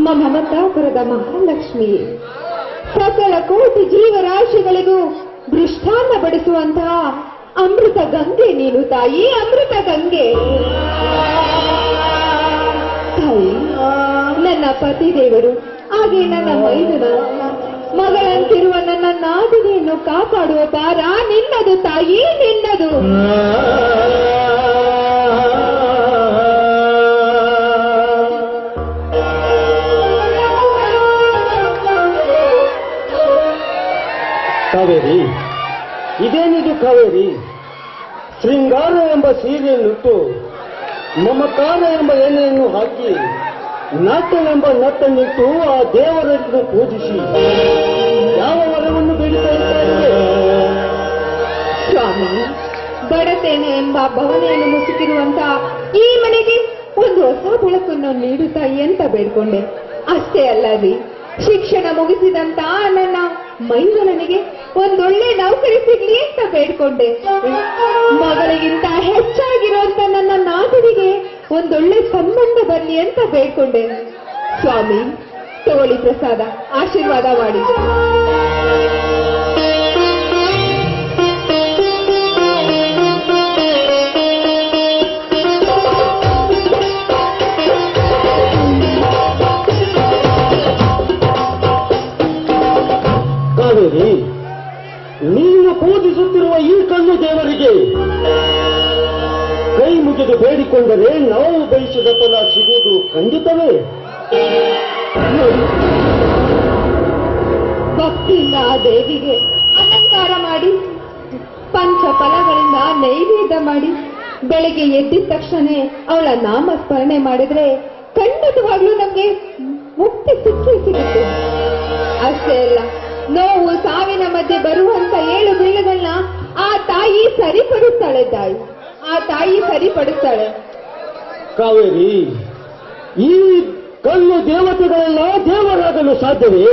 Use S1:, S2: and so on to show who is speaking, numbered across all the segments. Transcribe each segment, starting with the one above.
S1: ಅಮ್ಮ ಮಮತಾಪುರದ ಮಹಾಲಕ್ಷ್ಮಿ. ಸಕಲ ಕೋಟಿ ಜೀವರಾಶಿಗಳಿಗೂ ದೃಷ್ಟಾಂತ ಬಡಿಸುವಂತಹ ಅಮೃತ ಗಂಗೆ ನೀನು ತಾಯಿ, ಅಮೃತ ಗಂಗೆ. ತಾಯಿ, ನನ್ನ ಪತಿ ದೇವರು ಹಾಗೆ ನನ್ನ ಮೈದುನ ಮಗಳಂತಿರುವ ನನ್ನ ನಾದಿನಿಯನ್ನು ಕಾಪಾಡುವ ಭಾರ ನಿನ್ನದು ತಾಯಿ, ನಿನ್ನದು.
S2: ಶೃಂಗಾರ ಎಂಬ ಸೀರೆಯನ್ನುಟ್ಟು ಮಮಕಾರ ಎಂಬ ಎಣ್ಣೆಯನ್ನು ಹಾಕಿ ನಾಟ್ಯವೆಂಬ ನಟ್ಟನ್ನಿಟ್ಟು ಆ ದೇವರನ್ನು ಪೂಜಿಸಿ. ಯಾವ ವರವನ್ನು ಬೇಡಿತಾ
S1: ಸ್ವಾಮಿ, ಬಡತೇನೆ ಎಂಬ ಭವನೆಯನ್ನು ಮುಸುಕಿರುವಂತಹ ಈ ಮನೆಗೆ ಒಂದು ಹೊಸ ಬೆಳಕನ್ನು ನೀಡುತ್ತಾ ಎಂತ ಬೇಡ್ಕೊಂಡೆ? ಅಷ್ಟೇ ರೀ ಶಿಕ್ಷಣ ಮುಗಿಸಿದಂತ ನನ್ನ ಮೈದನನಿಗೆ ಒಂದೊಳ್ಳೆ ನೌಕರಿ ಸಿಗ್ಲಿ ಅಂತ ಬೇಡ್ಕೊಂಡೆ. ಮಗಳಿಗಿಂತ ಹೆಚ್ಚಾಗಿರುವಂತ ನನ್ನ ನಾದಿನಿಗೆ ಒಂದೊಳ್ಳೆ ಸಂಬಂಧ ಬರ್ಲಿ ಅಂತ ಬೇಡ್ಕೊಂಡೆ. ಸ್ವಾಮಿ ತಗೊಳ್ಳಿ ಪ್ರಸಾದ, ಆಶೀರ್ವಾದ ಮಾಡಿ.
S2: ಕಾವೇರಿ ನೀನು ಪೂಜಿಸುತ್ತಿರುವ ಈ ಕಲ್ಲು ದೇವರಿಗೆ. ಕೈ ಮುಗಿದು ಬೇಡಿಕೊಂಡರೆ ನಾವು ಬಯಸಿದ ಫಲ ಸಿಗುವುದು ಖಂಡಿತವೇ.
S1: ಭಕ್ತಿಯಿಂದ ಆ ದೇವಿಗೆ ಅಲಂಕಾರ ಮಾಡಿ, ಪಂಚ ಫಲಗಳಿಂದ ನೈವೇದ್ಯ ಮಾಡಿ, ಬೆಳಗ್ಗೆ ಎದ್ದಿದ ತಕ್ಷಣ ಅವಳ ನಾಮಸ್ಮರಣೆ ಮಾಡಿದ್ರೆ ಖಂಡಿತವಾಗ್ಲೂ ನಮಗೆ ಮುಕ್ತಿ ಸಿಕ್ಕೇ ಸಿಗುತ್ತೆ. ಅಷ್ಟೇ ಅಲ್ಲ ನೋವು ಸಾವಿನ ಮಧ್ಯೆ ಬರುವಂತ ಏಳು ಬೀಳುಗಳನ್ನ ಆ ತಾಯಿ ಸರಿಪಡುತ್ತಾಳೆ ತಾಯಿ ಆ ತಾಯಿ ಸರಿಪಡುತ್ತಾಳೆ
S2: ಕಾವೇರಿ ಈ ಕಲ್ಲು ದೇವತೆಗಳೆಲ್ಲ ದೇವರಾಗಲು ಸಾಧ್ಯವೇ?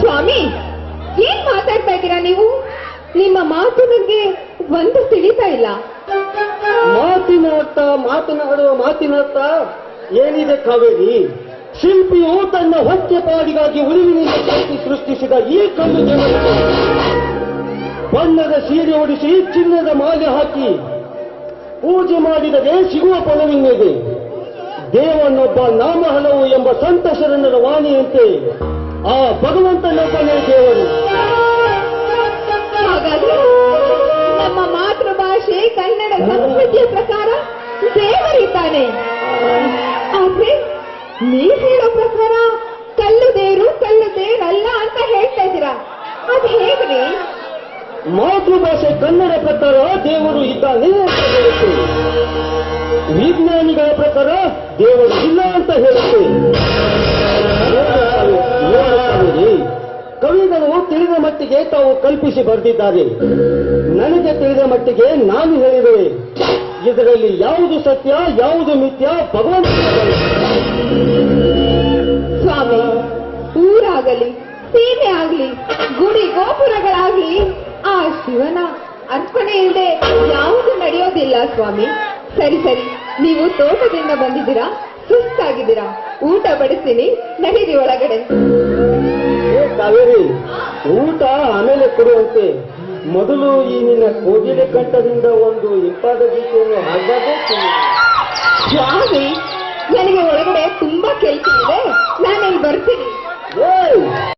S1: ಸ್ವಾಮಿ ಏನ್ ಮಾತಾಡ್ತಾ ಇದ್ದೀರಾ ನೀವು? ನಿಮ್ಮ ಮಾತು ನನಗೆ ಒಂದು ತಿಳಿತಾ ಇಲ್ಲ.
S2: ಮಾತಿನ ಅರ್ಥ ಮಾತನಾಡುವ ಮಾತಿನ ಅರ್ಥ ಏನಿದೆ ಕಾವೇರಿ? ಶಿಲ್ಪಿಯು ತನ್ನ ಹೊಟ್ಟೆ ಪಾಡಿಗಾಗಿ ಉಳಿವಿನಿಂದ ಕಟ್ಟಿ ಸೃಷ್ಟಿಸಿದ ಈ ಕಲ್ಲು ಜನ ಬಣ್ಣದ ಸೀರೆ ಉಡಿಸಿ ಚಿನ್ನದ ಮಾಲೆ ಹಾಕಿ ಪೂಜೆ ಮಾಡಿದರೆ ಸಿಗುವ ಫಲವಿನ್ನಿದೆ ದೇವನೊಬ್ಬ ನಾಮ ಹಲವು ಎಂಬ ಸಂತ ಶರಣರ ವಾಣಿಯಂತೆ ಆ ಭಗವಂತನೊಬ್ಬನೇ ದೇವರು.
S1: ಹಾಗಾದ್ರೆ ನಮ್ಮ ಮಾತೃಭಾಷೆ ಕನ್ನಡ ಸಂಸ್ಕೃತಿಯ ಪ್ರಕಾರ ದೇವರಿದ್ದಾನೆ. ಆದ್ರೆ ನೀವ್ ಹೇಳೋ ಪ್ರಕಾರ ಕಲ್ಲು ದೇವರು ಕಲ್ಲು ದೇವರಲ್ಲ ಅಂತ ಹೇಳ್ತಾ ಇದ್ದೀರಾ ಅದ್ ಹೇಗ್ರಿ
S2: ಮಾತೃಭಾಷೆ ಕನ್ನಡ ಪ್ರಕಾರ ದೇವರು ಇದ್ದಾನೆ ಅಂತ ಹೇಳುತ್ತೆ. ವಿಜ್ಞಾನಿಗಳ ಪ್ರಕಾರ ದೇವರು ಇಲ್ಲ ಅಂತ ಹೇಳುತ್ತೆ. ಕವಿಗಳು ತಿಳಿದ ಮಟ್ಟಿಗೆ ತಾವು ಕಲ್ಪಿಸಿ ಬರೆದಿದ್ದಾರೆ. ನನಗೆ ತಿಳಿದ ಮಟ್ಟಿಗೆ ನಾನು ಹೇಳಿದೆ. ಇದರಲ್ಲಿ ಯಾವುದು ಸತ್ಯ, ಯಾವುದು ಮಿಥ್ಯ, ಭಗವಂತ
S1: ಸ್ವಾಮಿ, ಊರಾಗಲಿ ಸೀಮೆ ಆಗಲಿ ಗುಡಿ ಗೋಪುರಗಳಾಗಲಿ, ಆ ಶಿವನ ಅರ್ಪಣೆ ಇಲ್ಲದೆ ಯಾವುದು ನಡೆಯೋದಿಲ್ಲ ಸ್ವಾಮಿ. ಸರಿ ಸರಿ. ನೀವು ತೋಟದಿಂದ ಬಂದಿದ್ದೀರಾ? ಸುಸ್ತಾಗಿದ್ದೀರಾ? ಊಟ ಬಡಿಸ್ತೀನಿ. ನಡೀರಿ ಒಳಗಡೆ.
S2: ಕಾವೇರಿ ಊಟ ಆಮೇಲೆ ಕೊಡುವಂತೆ. ಮೊದಲು ಈ ನಿನ್ನ ಕೋಗಿಲೆ ಕಂಠದಿಂದ ಒಂದು ಇಂಪಾದ ಗೀತೆಯನ್ನು ಹಾಡಬೇಕು
S1: ಸ್ವಾಮಿ ನನಗೆ ಒಳಗಡೆ ತುಂಬಾ ಕೆಲಸ ಇದೆ. ನಾನಿಲ್ಲಿ ಬರ್ತೀನಿ.
S2: ಏಯ್!